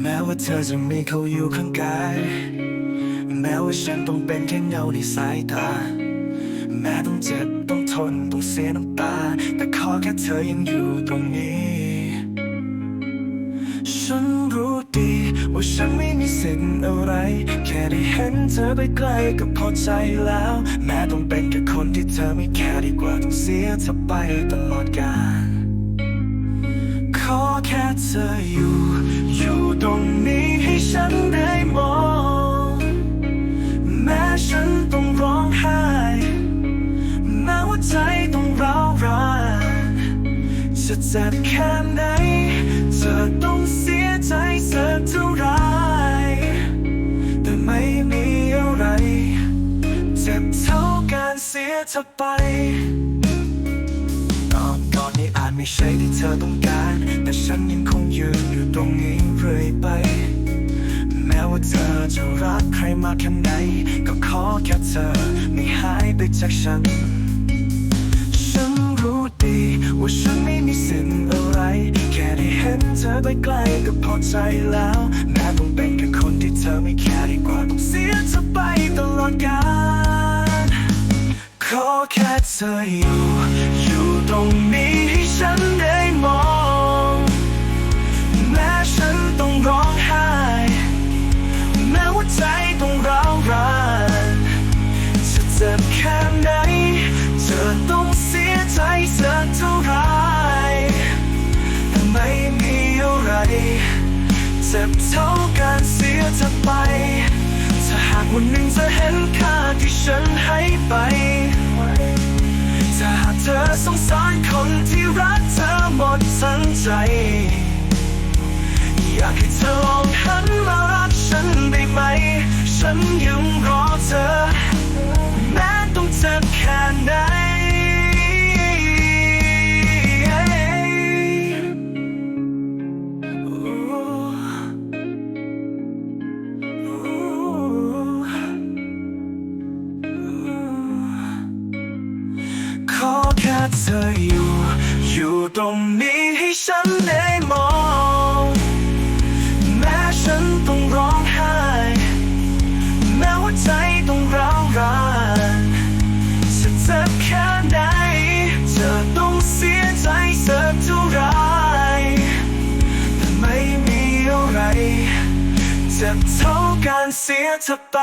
แม้ว่าเธอจะมีเขาอยู่ข้างกาย แม้ว่าฉันต้องเป็นแค่เงาในสายตา แม้ต้องเจ็บต้องทนต้องเสียน้ำตา แต่ขอแค่เธอยังอยู่ตรงนี้ ฉันรู้ดีว่าฉันไม่มีสิทธิ์อะไร แค่ได้เห็นเธอไปใกล้ก็พอใจแล้ว แม้ต้องเป็นแค่คนที่เธอไม่แค่ดีกว่าต้องเสียเธอไปตลอดกาล ขอแค่เธออยู่ อยู่ตรงนี้ให้ฉันได้มอง แม้ฉันต้องร้องไห้ แม้ว่าใจต้องร้าวรานจะเจ็บแค่ไหน เธอต้องเสียใจสักเท่าไร แต่ไม่มีอะไร เจ็บเท่าการเสียเธอไป อนก่อนนี้อาจไม่ใช่ที่เธอต้องการ แต่ฉันยังคงยืนอยู่ตรงนี้เรื่อยไป แม้ว่าเธอจะรักใครมากแค่ไหน ก็ขอแค่เธอไม่หายไปจากฉัน ฉันรู้ดีว่าฉันไม่มีสิทธิ์อะไร แค่ได้เห็นเธอใกล้ๆก็พอใจแล้ว แม้ต้องเป็นแค่คนที่เธอไม่แค่ดีกว่าต้องเสียเธอไปตลอดกาลขอแค่เธออยู่อยู่ตรงนี้ จ็บเท่าการเสียเธอไป ถ้าหากวันหนึ่งเธอเห็นค่าที่ฉันให้ไป ถ้าหากเธอสงสารคนที่รักเธอหมดทั้งใจ อยากให้เธอลองหันมารักฉันได้ไหม ฉันยัง เธออยู่ อยู่ตรงนี้ให้ฉันได้มอง แม้ฉันต้องร้องไห้ แม้ว่าใจต้องร้าวรานจะเจ็บแค่ไหนเธอต้องเสียใจสักเท่าไรแต่ไม่มีอะไรเจ็บเท่าการเสียเธอไป